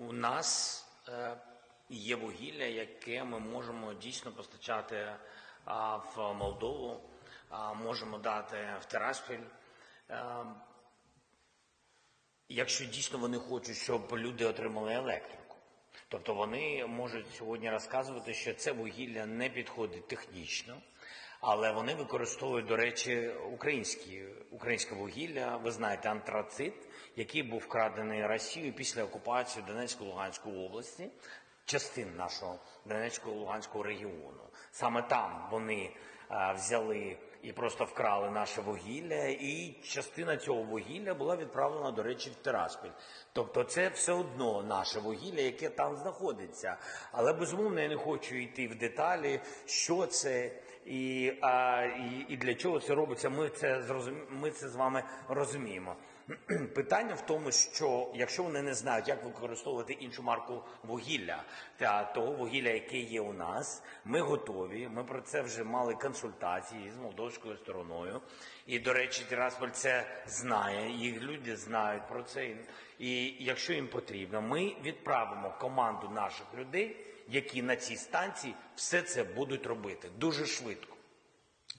У нас е, є вугілля, яке ми можемо дійсно постачати а, в Молдову, а, можемо дати в Тирасполь. Е, якщо дійсно вони хочуть, щоб люди отримали електрику. Тобто вони можуть сьогодні розказувати, що це вугілля не підходить технічно, але вони використовують, до речі, українські, українське вугілля. Ви знаєте, антрацит, який був вкрадений Росією після окупації Донецької Луганської області, частин нашого Донецького Луганського регіону. Саме там вони а, взяли і просто вкрали наше вугілля, і частина цього вугілля була відправлена, до речі, в Тирасполь. Тобто це все одно наше вугілля, яке там знаходиться. Але безумовно я не хочу йти в деталі, що це і, а, і, і для чого це робиться. Ми це зрозумі... ми це з вами розуміємо. Питання в тому, що якщо вони не знають, як використовувати іншу марку вугілля та того вугілля, яке є у нас, ми готові. Ми про це вже мали консультації з молдовською стороною. І, до речі, Тирасполь це знає, їх люди знають про це. І якщо їм потрібно, ми відправимо команду наших людей, які на цій станції все це будуть робити дуже швидко.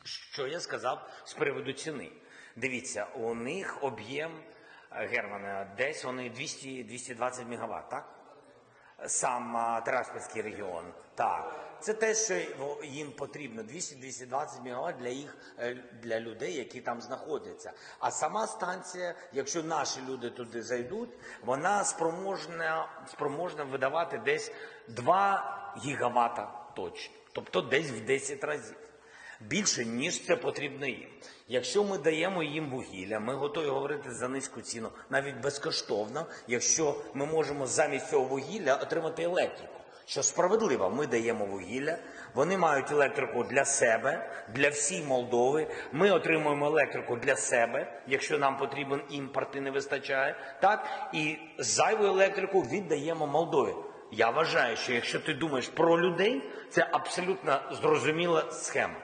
Що я сказав з приводу ціни? Дивіться, у них об'єм Германа, десь вони 200-220 мегаватт, так? Сам а, регіон. Так. Це те, що їм потрібно 200-220 мегаватт для їх е, для людей, які там знаходяться. А сама станція, якщо наші люди туди зайдуть, вона спроможна, спроможна видавати десь 2 гігавата точно. Тобто десь в 10 разів більше, ніж це потрібно їм. Якщо ми даємо їм вугілля, ми готові говорити за низьку ціну, навіть безкоштовно, якщо ми можемо замість цього вугілля отримати електрику. Що справедливо, ми даємо вугілля, вони мають електрику для себе, для всієї Молдови. Ми отримуємо електрику для себе, якщо нам потрібен імпорт і не вистачає. Так і зайву електрику віддаємо Молдові. Я вважаю, що якщо ти думаєш про людей, це абсолютно зрозуміла схема.